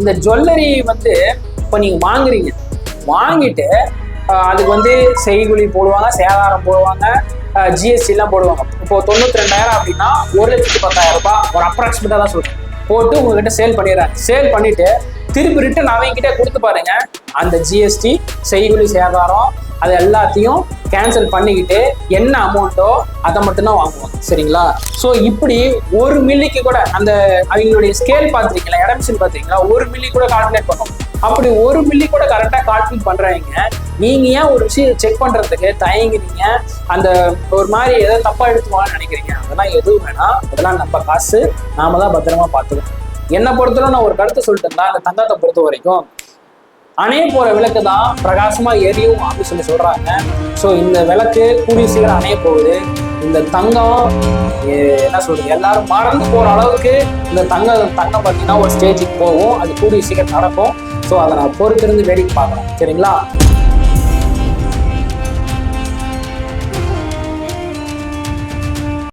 இந்த ஜுவல்லரி வந்து இப்போ நீங்கள் வாங்குறீங்க. வாங்கிட்டு அதுக்கு வந்து செய்குழி போடுவாங்க சேதாரம் போடுவாங்க ஜிஎஸ்டிலாம் போடுவாங்க. இப்போ தொண்ணூத்தி ரெண்டாயிரம் அப்படின்னா ஒரு லட்சத்தி பத்தாயிரம் ரூபாய் ஒரு அப்ராக்சிமேட்டாக தான் சொல்கிறேன் போட்டு உங்ககிட்ட சேல் பண்ணிடுறாங்க சேல் பண்ணிட்டு திருப்பி ரிட்டன் அவங்க கிட்டே கொடுத்து பாருங்க. அந்த ஜிஎஸ்டி செய்குழி சேதாரம் அது எல்லாத்தையும் கேன்சல் பண்ணிக்கிட்டு என்ன அமௌண்ட்டோ அதை மட்டும்தான் வாங்குவாங்க. சரிங்களா? ஸோ இப்படி ஒரு மில்லிக்கு கூட அந்த அவங்களுடைய ஸ்கேல் பார்த்துருக்கீங்களா? எடமிஷன் பார்த்துருக்கீங்களா? ஒரு மில்லி கூட கால்குலேட் பண்ணும். அப்படி ஒரு மில்லி கூட கரெக்டாக கால்குலேட் பண்ணுறாங்க நீங்கள் ஏன் ஒரு விஷயம் செக் பண்ணுறதுக்கு தயங்குறீங்க அந்த ஒரு மாதிரி ஏதோ தப்பாக எடுத்துவான்னு நினைக்கிறீங்க. அதெல்லாம் எதுவும் வேணாம். அதெல்லாம் நம்ம காசு நாம தான் பத்திரமா பார்த்துக்கணும். என்னை பொறுத்தவரை நான் ஒரு கருத்து சொல்லிட்டேன்னா அந்த தந்தாத்தை பொறுத்த வரைக்கும். அணைய போற விளக்கு தான் பிரகாசமா எரியும் அப்படின்னு சொல்லி சொல்றாங்க. ஸோ இந்த விளக்கு கூடிய சீக்கிரம் அணைய போகுது. இந்த தங்கம் என்ன சொல்றது எல்லாரும் மறந்து போற அளவுக்கு இந்த தங்கம் தங்கம் பார்த்தீங்கன்னா ஒரு ஸ்டேஜுக்கு போகும். அது கூடிய சீக்கிரம் நடக்கும். ஸோ அதை நான் பொறுத்திருந்து வேடிக்கை பார்க்கணும் சரிங்களா?